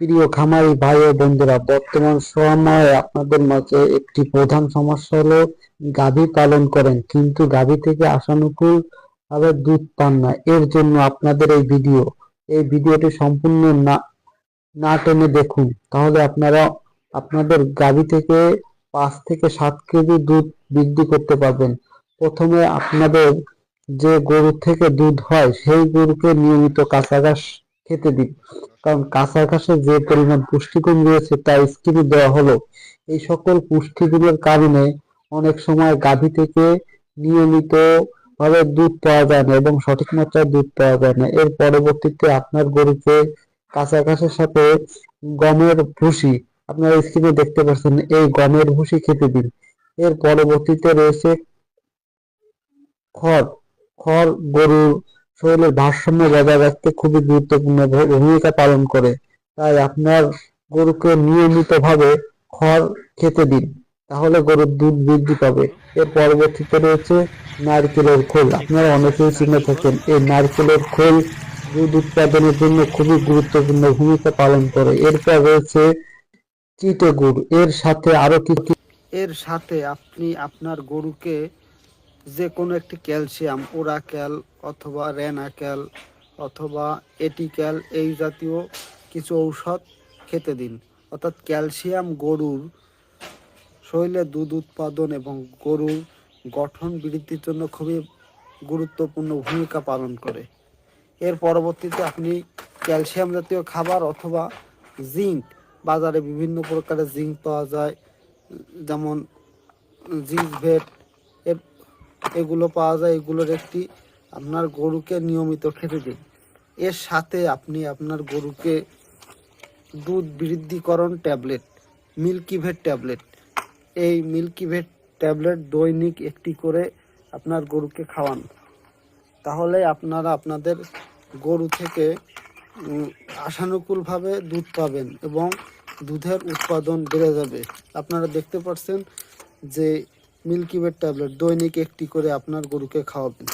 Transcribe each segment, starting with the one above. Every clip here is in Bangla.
প্রিয় খামারি ভাই ও বন্ধুরা, বর্তমান সময়ে আপনাদের মাঝে একটি প্রধান সমস্যা হলো গাভী পালন করেন, কিন্তু গাভী থেকে আশানুকূল ভাবে দুধ পান না। এর জন্য আপনাদের এই ভিডিও, এই ভিডিওটি সম্পূর্ণ না না টেনে দেখুন। তাহলে আপনারা, আপনাদের গাভী থেকে পাঁচ থেকে সাত কেজি দুধ বৃদ্ধি করতে পারবেন। প্রথমে আপনাদের যে গরু থেকে দুধ হয়, সেই গরুকে নিয়মিত কাঁচা ঘাস খেতে দিন কারণ কাঁচা ঘাসে যে পরিমাণ পুষ্টিগুণ রয়েছে তা স্ক্রিনে দেওয়া হলো। এই সকল পুষ্টিগুণের কারণে অনেক সময় গাভী থেকে নিয়মিত ভাবে দুধ পাওয়া যায় না এবং সঠিক মাত্রায় দুধ পাওয়া যায় না। এর পরবর্তীতে আপনার গরুকে কাঁচা ঘাসের সাথে গমের ভুসি, আপনারা স্ক্রিনে দেখতে পাচ্ছেন, এই গমের ভুসি খেতে দিন। এর পরবর্তীতে রয়েছে খড়। খড় গরুর শরীরের ভারসাম্য বজায় রাখতে খুবই গুরুত্বপূর্ণ ভূমিকা পালন করে। তাই আপনার গরুকে নিয়মিতভাবে খড় খেতে দিন, তাহলে গরুর দুধ বৃদ্ধি পাবে। এর পরবর্তীতে রয়েছে নারকেলের খোল। আপনারা অনেকেই চিনে থাকেন, এই নারকেলের খোল দুধ উৎপাদনের জন্য খুবই গুরুত্বপূর্ণ ভূমিকা পালন করে। এরপর রয়েছে চিটে গুড়। এর সাথে আরও কিছু এর সাথে আপনি আপনার গরুকে যে কোনো একটি ক্যালসিয়াম, ওরাক্যাল অথবা রেনাক্যাল অথবা এটিক্যাল এই জাতীয় কিছু ঔষধ খেতে দিন। অর্থাৎ ক্যালসিয়াম গরুর শরীরে দুধ উৎপাদন এবং গরুর গঠন বৃদ্ধির জন্য খুবই গুরুত্বপূর্ণ ভূমিকা পালন করে। এর পরবর্তীতে আপনি ক্যালসিয়াম জাতীয় খাবার অথবা জিঙ্ক, বাজারে বিভিন্ন প্রকারের জিঙ্ক পাওয়া যায়, যেমন জিঙ্ক ভেট এগুলো পাওয়া যায়, এগুলোর একটি আপনার গরুকে নিয়মিত খেতে দিন এর সাথে আপনি আপনার গরুকে দুধ বৃদ্ধিকরণ ট্যাবলেট মিল্কিভেট ট্যাবলেট, এই মিল্কিভেট ট্যাবলেট দৈনিক একটি করে আপনার গরুকে খাওয়ান। তাহলে আপনারা আপনাদের গরু থেকে আশানুকূলভাবে দুধ পাবেন এবং দুধের উৎপাদন বেড়ে যাবে। আপনারা দেখতে পাচ্ছেন যে মিল্কিভেট ট্যাবলেট দৈনিক একটি করে আপনার গরুকে খাওয়াবেন।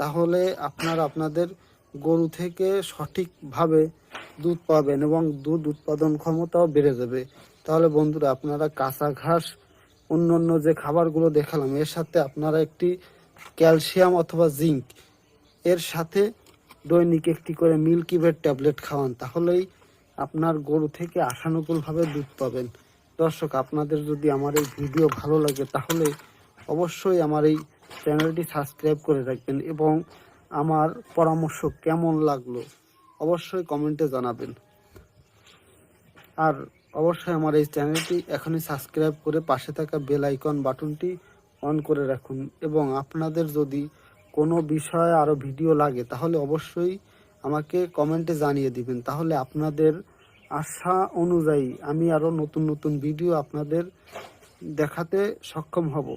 তাহলে আপনার, আপনাদের গরু থেকে সঠিকভাবে দুধ পাবেন এবং দুধ উৎপাদন ক্ষমতাও বেড়ে যাবে। তাহলে বন্ধুরা, আপনারা কাঁচা ঘাস অন্য অন্য যে খাবারগুলো দেখালাম, এর সাথে আপনারা একটি ক্যালসিয়াম অথবা জিঙ্ক, এর সাথে দৈনিক একটি করে মিল্কিভেট ট্যাবলেট খাওয়ান। তাহলেই আপনার গরু থেকে আশানুকূলভাবে দুধ পাবেন। দর্শক, আপনাদের যদি আমার এই ভিডিও ভালো লাগে, তাহলে অবশ্যই আমার এই চ্যানেলটি সাবস্ক্রাইব করে রাখবেন এবং আমার পরামর্শ কেমন লাগল অবশ্যই কমেন্টে জানাবেন। আর অবশ্যই আমার এই চ্যানেলটি এখনই সাবস্ক্রাইব করে পাশে থাকা বেল আইকন বাটনটি অন করে রাখুন এবং আপনাদের যদি কোনো বিষয়ে আরও ভিডিও লাগে তাহলে অবশ্যই আমাকে কমেন্টে জানিয়ে দিবেন। তাহলে আপনাদের আশা অনুযায়ী আমি আরও নতুন নতুন ভিডিও আপনাদের দেখাতে সক্ষম হব।